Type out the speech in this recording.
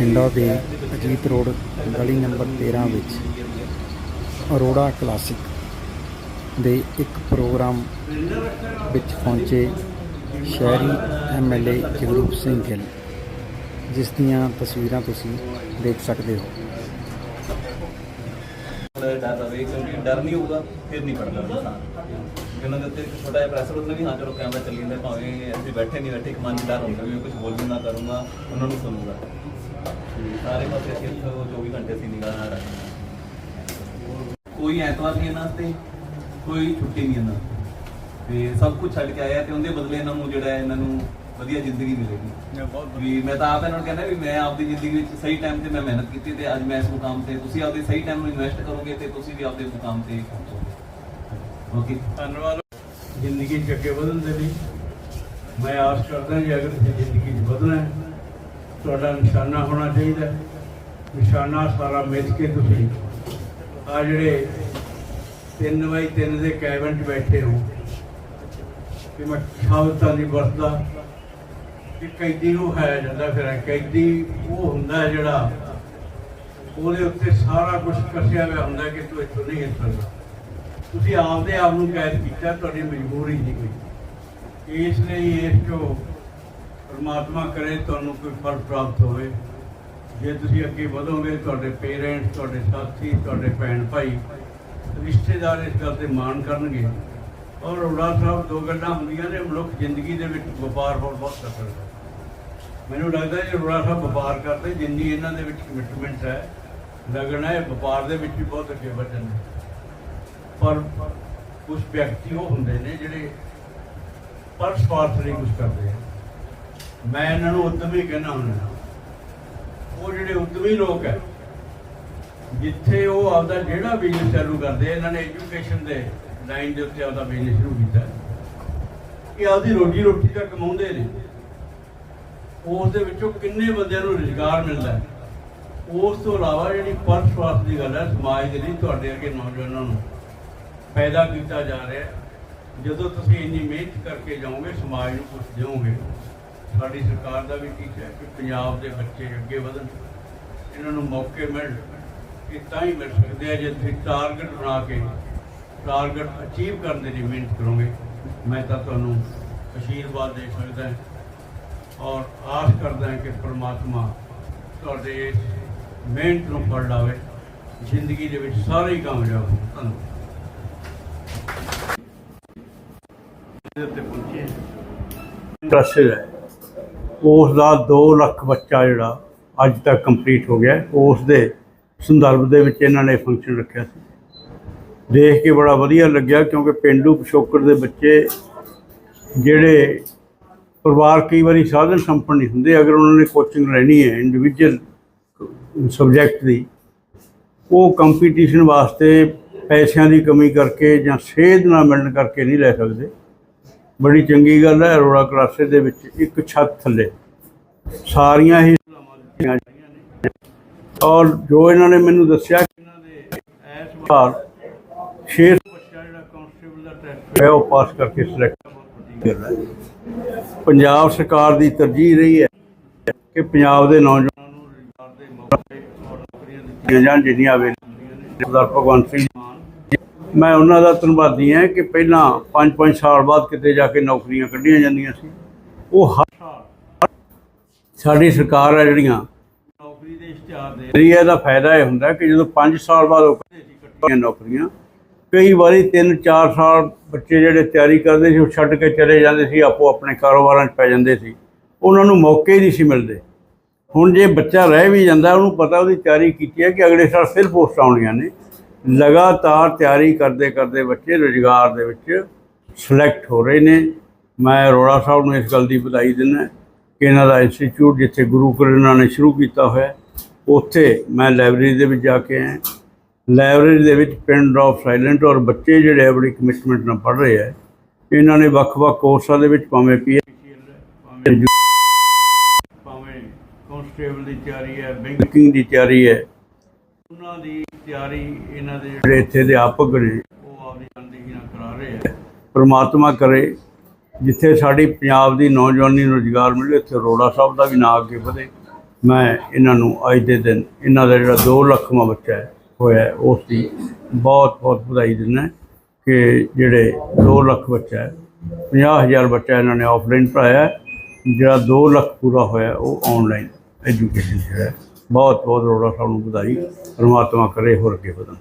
ਬਠਿੰਡਾ ਦੇ ਅਜੀਤ ਰੋਡ, ਗਲੀ ਨੰਬਰ 13 ਵਿੱਚ ਅਰੋੜਾ ਕਲਾਸਿਕ ਦੇ ਇੱਕ ਪ੍ਰੋਗਰਾਮ ਵਿੱਚ ਪਹੁੰਚੇ ਸ਼ਹਿਰੀ ਐਮਐਲਏ ਜਗਰੂਪ ਸਿੰਘ ਗਿੱਲ, ਜਿਸ ਦੀਆਂ ਤਸਵੀਰਾਂ ਤੁਸੀਂ ਦੇਖ ਸਕਦੇ ਹੋ। ਡਰ ਰਵੇ ਕਿਉਂਕਿ ਡਰ ਨਹੀਂ ਹੋਊਗਾ, ਫਿਰ ਨਹੀਂ ਪੜਦਾ ਕਿ ਉਹਨਾਂ ਦੇ ਉੱਤੇ ਇੱਕ ਛੋਟਾ ਜਿਹਾ ਪ੍ਰੈਸ਼ਰ ਹੁੰਦਾ ਵੀ ਹਾਂ ਚਲੋ ਕੈਮਰਾ ਚੱਲੀ ਜਾਂਦਾ ਭਾਵੇਂ ਅਸੀਂ ਬੈਠੇ ਨਹੀਂ ਬੈਠੇ ਇੱਕ ਮਨ 'ਚ ਡਰ ਹੁੰਦਾ ਵੀ ਮੈਂ ਕੁਝ ਬੋਲ ਨਾ ਕਰੂੰਗਾ ਉਹਨਾਂ ਨੂੰ ਸੁਣੂਗਾ। ਸਾਰੇ ਪਾਸੇ ਅਸੀਂ ਇੱਥੇ 24 ਘੰਟੇ ਅਸੀਂ ਨਿਗਾਹ ਨਾਲ ਰੱਖਦੇ ਕੋਈ ਐਤਵਾਰ ਨਹੀਂ ਇਹਨਾਂ ਤੇ ਕੋਈ ਛੁੱਟੀ ਨਹੀਂ ਇਹਨਾਂ ਤੇ। ਸਭ ਕੁਝ ਛੱਡ ਕੇ ਆਇਆ ਤੇ ਉਹਦੇ ਬਦਲੇ ਇਹਨਾਂ ਨੂੰ ਜਿਹੜਾ ਇਹਨਾਂ ਨੂੰ ਵਧੀਆ ਜ਼ਿੰਦਗੀ ਮਿਲੇਗੀ। ਵੀ ਮੈਂ ਤਾਂ ਆਪ ਇਹਨਾਂ ਨੂੰ ਕਹਿੰਦਾ ਵੀ ਮੈਂ ਆਪਦੀ ਜ਼ਿੰਦਗੀ ਵਿੱਚ ਸਹੀ ਟਾਈਮ ਤੇ ਮੈਂ ਮਿਹਨਤ ਕੀਤੀ ਤੇ ਅੱਜ ਮੈਂ ਇਸ ਮੁਕਾਮ ਤੇ ਤੁਸੀਂ ਆਪਦੇ ਸਹੀ ਟਾਈਮ ਨੂੰ ਇਨਵੈਸਟ ਕਰੋਗੇ ਤੇ ਤੁਸੀਂ ਵੀ ਆਪਦੇ ਮੁਕਾਮ ਤੇ ਪਹੁੰਚੋਗੇ ਓਕੇ। ਧੰਨਵਾਦ। ਜ਼ਿੰਦਗੀ 'ਚ ਅੱਗੇ ਵਧਣ ਦੇ ਲਈ। ਮੈਂ ਆਸ ਕਰਦਾ ਜੇ, ਅਗਰ ਤੁਸੀਂ ਜ਼ਿੰਦਗੀ 'ਚ ਵਧਣਾ ਹੈ, ਤੁਹਾਡਾ ਨਿਸ਼ਾਨਾ ਹੋਣਾ ਚਾਹੀਦਾ ਨਿਸ਼ਾਨਾ ਸਾਰਾ ਮਿਲ ਕੇ ਤੁਸੀਂ ਆ ਜਿਹੜੇ 3 ਬਾਈ 3 ਦੇ ਕੈਬਨ 'ਚ ਬੈਠੇ ਹੋ, ਕਿ ਮੈਂ ਸ਼ਬਦਾਂ ਦੀ ਵਰਤਦਾ ਕਿ ਕੈਦੀ ਨੂੰ ਹੈ ਜਾਂਦਾ ਫਿਰ ਕੈਦੀ ਉਹ ਹੁੰਦਾ ਜਿਹੜਾ ਉਹਦੇ ਉੱਤੇ ਸਾਰਾ ਕੁਝ ਕੱਸਿਆ ਹੋਇਆ ਹੁੰਦਾ ਕਿ ਤੂੰ ਇੱਥੋਂ ਨਹੀਂ ਹਿੱਲ ਸਕਦਾ। ਤੁਸੀਂ ਆਪਦੇ ਆਪ ਨੂੰ ਕੈਦ ਕੀਤਾ, ਤੁਹਾਡੀ ਮਜਬੂਰੀ ਨਹੀਂ ਕੋਈ ਇਸ ਲਈ ਇਸ ਤੋਂ ਪਰਮਾਤਮਾ ਕਰੇ ਤੁਹਾਨੂੰ ਕੋਈ ਫਲ ਪ੍ਰਾਪਤ ਹੋਵੇ। ਜੇ ਤੁਸੀਂ ਅੱਗੇ ਵਧੋਗੇ, ਤੁਹਾਡੇ ਪੇਰੈਂਟਸ ਤੁਹਾਡੇ ਸਾਥੀ, ਤੁਹਾਡੇ ਭੈਣ ਭਾਈ ਰਿਸ਼ਤੇਦਾਰ ਇਸ ਗੱਲ ਤੇ ਮਾਣ ਕਰਨਗੇ। ਔਰ ਰੋੜਾ ਸਾਹਿਬ ਦੋ ਗੱਲਾਂ ਹੁੰਦੀਆਂ ਨੇ, ਮਨੁੱਖ ਜ਼ਿੰਦਗੀ ਦੇ ਵਿੱਚ ਵਪਾਰ ਹੋਰ ਬਹੁਤ ਕਰ ਸਕਦਾ ਮੈਨੂੰ ਲੱਗਦਾ ਜੇ ਰੋੜਾ ਸਾਹਿਬ ਵਪਾਰ ਕਰਦੇ, ਜਿੰਨੀ ਇਹਨਾਂ ਦੇ ਵਿੱਚ ਕਮਿਟਮੈਂਟ ਹੈ, ਲੱਗਣਾ ਹੈ ਵਪਾਰ ਦੇ ਵਿੱਚ ਵੀ ਬਹੁਤ ਅੱਗੇ ਵਧਣਗੇ ਪਰ ਕੁਝ ਵਿਅਕਤੀ ਉਹ ਹੁੰਦੇ ਨੇ ਜਿਹੜੇ ਪਰ ਸਵਾਰਥ ਲਈ ਕੁਝ ਕਰਦੇ ਆ। ਮੈਂ ਇਹਨਾਂ ਨੂੰ ਉਦਮੀ ਕਹਿਣਾ ਹੁੰਦਾ ਉਹ ਜਿਹੜੇ ਉਦਮੀ ਲੋਕ ਹੈ, ਜਿੱਥੇ ਉਹ ਆਪਦਾ ਜਿਹੜਾ ਬਿਜ਼ਨਸ ਚਾਲੂ ਕਰਦੇ ਇਹਨਾਂ ਨੇ ਐਜੂਕੇਸ਼ਨ ਦੇ ਲਾਈਨ ਦੇ ਉੱਤੇ ਆਪਦਾ ਬਿਜ਼ਨਸ ਸ਼ੁਰੂ ਕੀਤਾ। ਕਿ ਆਪਦੀ ਰੋਜੀ ਰੋਟੀ ਤਾਂ ਕਮਾਉਂਦੇ ਨੇ। ਉਸ ਦੇ ਵਿੱਚੋਂ ਕਿੰਨੇ ਬੰਦਿਆਂ ਨੂੰ ਰੁਜ਼ਗਾਰ ਮਿਲਦਾ ਹੈ। ਉਸ ਤੋਂ ਇਲਾਵਾ ਜਿਹੜੀ ਪਰ ਸਵਾਰਥ ਦੀ ਗੱਲ ਹੈ, ਸਮਾਜ ਦੇ ਲਈ ਤੁਹਾਡੇ ਅੱਗੇ ਨੌਜਵਾਨਾਂ ਨੂੰ ਪੈਦਾ ਕੀਤਾ ਜਾ ਰਿਹਾ ਜਦੋਂ ਤੁਸੀਂ ਇੰਨੀ ਮਿਹਨਤ ਕਰਕੇ ਜਾਓਗੇ, ਸਮਾਜ ਨੂੰ ਕੁਝ ਦਿਓਗੇ। ਸਾਡੀ ਸਰਕਾਰ ਦਾ ਵੀ ਠੀਕ ਹੈ ਕਿ ਪੰਜਾਬ ਦੇ ਬੱਚੇ ਅੱਗੇ ਵਧਣ। ਇਹਨਾਂ ਨੂੰ ਮੌਕੇ ਮਿਲਣ ਇਹ ਤਾਂ ਹੀ ਮਿਲ ਸਕਦੇ ਆ, ਜੇ ਤੁਸੀਂ ਟਾਰਗੇਟ ਬਣਾ ਕੇ ਟਾਰਗੇਟ ਅਚੀਵ ਕਰਨ ਦੇ ਲਈ ਮਿਹਨਤ ਕਰੋਗੇ। ਮੈਂ ਤਾਂ ਤੁਹਾਨੂੰ ਅਸ਼ੀਰਵਾਦ ਦੇ ਸਕਦਾ ਹਾਂ ਔਰ ਆਸ ਕਰਦਾ ਹਾਂ ਕਿ ਪ੍ਰਮਾਤਮਾ ਤੁਹਾਡੇ ਇਸ ਮਿਹਨਤ ਨੂੰ ਫਲ ਲਾਵੇ। ਜ਼ਿੰਦਗੀ ਦੇ ਵਿੱਚ ਸਾਰੇ ਹੀ ਕਾਮਯਾਬ ਹੋਣ। ਧੰਨਵਾਦ। ਉੱਤੇ ਪਹੁੰਚੇ ਟਰਸਟ ਹੈ। ਉਸ ਦਾ 2 ਲੱਖ ਬੱਚਾ ਜਿਹੜਾ ਅੱਜ ਤੱਕ ਕੰਪਲੀਟ ਹੋ ਗਿਆ ਉਸ ਦੇ ਸੰਦਰਭ ਦੇ ਵਿੱਚ ਇਹਨਾਂ ਨੇ ਫੰਕਸ਼ਨ ਰੱਖਿਆ ਸੀ। ਦੇਖ ਕੇ ਬੜਾ ਵਧੀਆ ਲੱਗਿਆ ਕਿਉਂਕਿ ਪਿੰਡੂ ਪਿਛੋਕੜ ਦੇ ਬੱਚੇ ਜਿਹੜੇ ਪਰਿਵਾਰ ਕਈ ਵਾਰੀ ਸਾਧਨ ਸੰਪੰਨ ਨਹੀਂ ਹੁੰਦੇ। ਅਗਰ ਉਹਨਾਂ ਨੇ ਕੋਚਿੰਗ ਲੈਣੀ ਹੈ ਇੰਡੀਵਿਜੂਅਲ ਸਬਜੈਕਟ ਦੀ, ਉਹ ਕੰਪੀਟੀਸ਼ਨ ਵਾਸਤੇ ਪੈਸਿਆਂ ਦੀ ਕਮੀ ਕਰਕੇ ਜਾਂ ਸੇਧ ਨਾ ਮਿਲਣ ਕਰਕੇ ਨਹੀਂ ਲੈ ਸਕਦੇ। ਬੜੀ ਚੰਗੀ ਗੱਲ ਹੈ ਅਰੋੜਾ ਕਲਾਸੇ ਦੇ ਵਿੱਚ ਇੱਕ ਛੱਤ ਥੱਲੇ। ਸਾਰੀਆਂ ਹੀ ਔਰ ਜੋ ਇਹਨਾਂ ਨੇ ਮੈਨੂੰ ਦੱਸਿਆ ਕਿ ਇਹਨਾਂ ਦੇ ਇਸ ਵਾਰ 6 ਬੱਚਾ ਜਿਹੜਾ ਕਾਂਸਟੇਬਲ ਦਾ ਟੈਸਟ ਹੈ ਉਹ ਪਾਸ ਕਰਕੇ ਸਿਲੈਕਟ ਬਹੁਤ ਵੱਡੀ ਗੱਲ ਹੈ। ਪੰਜਾਬ ਸਰਕਾਰ ਦੀ ਤਰਜੀਹ ਰਹੀ ਹੈ ਕਿ ਪੰਜਾਬ ਦੇ ਨੌਜਵਾਨਾਂ ਨੂੰ ਰੁਜ਼ਗਾਰ ਦੇ ਮੌਕੇ ਔਰ ਨੌਕਰੀਆਂ ਦਿੱਤੀਆਂ ਜਾਣ ਜਿੰਨੀਆਂ ਅਵੇਲੇਬਲ ਨੇ। ਸਰਦਾਰ ਭਗਵੰਤ ਸਿੰਘ ਮੈਂ ਉਹਨਾਂ ਦਾ ਧੰਨਵਾਦੀ ਹਾਂ ਕਿ ਪਹਿਲਾਂ 5-5 ਸਾਲ ਬਾਅਦ ਕਿਤੇ ਜਾ ਕੇ ਨੌਕਰੀਆਂ ਕੱਢੀਆਂ ਜਾਂਦੀਆਂ ਸੀ। ਉਹ ਹਰ ਸਾਲ ਸਾਡੀ ਸਰਕਾਰ ਹੈ ਜਿਹੜੀਆਂ ਨੌਕਰੀ ਦੇ ਇਸ਼ਤਿਹਾਰ ਦੇ ਰਹੀ ਹੈ ਦਾ ਫਾਇਦਾ ਇਹ ਹੁੰਦਾ ਕਿ ਜਦੋਂ 5 ਸਾਲ ਬਾਅਦ ਉਹ ਕੱਢਦੇ ਸੀ ਕੱਢੀਆਂ ਨੌਕਰੀਆਂ, ਕਈ ਵਾਰੀ 3-4 ਸਾਲ ਬੱਚੇ ਜਿਹੜੇ ਤਿਆਰੀ ਕਰਦੇ ਸੀ, ਉਹ ਛੱਡ ਕੇ ਚਲੇ ਜਾਂਦੇ ਸੀ, ਆਪੋ ਆਪਣੇ ਕਾਰੋਬਾਰਾਂ 'ਚ ਪੈ ਜਾਂਦੇ ਸੀ। ਉਹਨਾਂ ਨੂੰ ਮੌਕੇ ਹੀ ਨਹੀਂ ਸੀ ਮਿਲਦੇ। ਹੁਣ ਜੇ ਬੱਚਾ ਰਹਿ ਵੀ ਜਾਂਦਾ, ਉਹਨੂੰ ਪਤਾ ਉਹਦੀ ਤਿਆਰੀ ਕੀਤੀ ਹੈ ਕਿ ਅਗਲੇ ਸਾਲ ਫਿਰ ਪੋਸਟ ਆਉਣੀਆਂ ਨੇ। ਲਗਾਤਾਰ ਤਿਆਰੀ ਕਰਦੇ ਕਰਦੇ ਬੱਚੇ ਰੁਜ਼ਗਾਰ ਦੇ ਵਿੱਚ ਸਿਲੈਕਟ ਹੋ ਰਹੇ ਨੇ। ਮੈਂ ਅਰੋੜਾ ਸਾਹਿਬ ਨੂੰ ਇਸ ਗੱਲ ਦੀ ਵਧਾਈ ਦਿੰਦਾ ਕਿ ਇਹਨਾਂ ਦਾ ਇੰਸਟੀਚਿਊਟ ਜਿੱਥੇ ਗੁਰੂ ਕਰਨਾ ਨੇ ਸ਼ੁਰੂ ਕੀਤਾ ਹੋਇਆ, ਉੱਥੇ ਮੈਂ ਲਾਇਬ੍ਰੇਰੀ ਦੇ ਵਿੱਚ ਜਾ ਕੇ ਆਇਆ। ਲਾਇਬ੍ਰੇਰੀ ਦੇ ਵਿੱਚ ਪਿੰਡ ਆਫ ਸਾਇਲੈਂਟ ਔਰ ਬੱਚੇ ਜਿਹੜੇ ਆ, ਬੜੀ ਕਮਿਟਮੈਂਟ ਨਾਲ ਪੜ੍ਹ ਰਹੇ ਆ। ਇਹਨਾਂ ਨੇ ਵੱਖ-ਵੱਖ ਕੋਰਸਾਂ ਦੇ ਵਿੱਚ ਭਾਵੇਂ ਪੀਐਚਡੀ ਭਾਵੇਂ ਭਾਵੇਂ ਕਨਸਟੇਬਲ ਦੀ ਤਿਆਰੀ ਹੈ ਬੈਂਕਿੰਗ ਦੀ ਤਿਆਰੀ ਹੈ। ਉਹਨਾਂ ਦੀ ਤਿਆਰੀ ਇਹਨਾਂ ਦੇ ਜਿਹੜੇ ਇੱਥੇ ਅਧਿਆਪਕ ਨੇ ਉਹ ਆਪਦੀ ਜ਼ਿੰਦਗੀ ਨਾਲ ਕਰਾ ਰਹੇ ਆ। ਪ੍ਰਮਾਤਮਾ ਕਰੇ ਜਿੱਥੇ ਸਾਡੀ ਪੰਜਾਬ ਦੀ ਨੌਜਵਾਨੀ ਨੂੰ ਰੁਜ਼ਗਾਰ ਮਿਲੇ ਉੱਥੇ ਅਰੋੜਾ ਸਾਹਿਬ ਦਾ ਵੀ ਨਾਂ ਅੱਗੇ ਵਧੇ। ਮੈਂ ਇਹਨਾਂ ਨੂੰ ਅੱਜ ਦੇ ਦਿਨ ਇਹਨਾਂ ਦਾ ਜਿਹੜਾ 2 ਲੱਖਵਾਂ ਬੱਚਾ ਹੈ ਹੋਇਆ ਉਸ ਦੀ ਬਹੁਤ ਬਹੁਤ ਵਧਾਈ ਦਿੰਦਾ ਕਿ ਜਿਹੜੇ 2 ਲੱਖ ਬੱਚਾ ਹੈ 50000 ਬੱਚਾ ਇਹਨਾਂ ਨੇ ਆਫਲਾਈਨ ਪੜ੍ਹਾਇਆ ਹੈ, ਜਿਹੜਾ 2 ਲੱਖ ਪੂਰਾ ਹੋਇਆ ਉਹ ਆਨਲਾਈਨ ਐਜੂਕੇਸ਼ਨ ਜਿਹੜਾ। ਬਹੁਤ ਬਹੁਤ ਰੋੜਾ ਸਾਹਿਬ ਨੂੰ ਵਧਾਈ ਪਰਮਾਤਮਾ ਕਰੇ ਹੋਰ ਅੱਗੇ ਵਧਣ।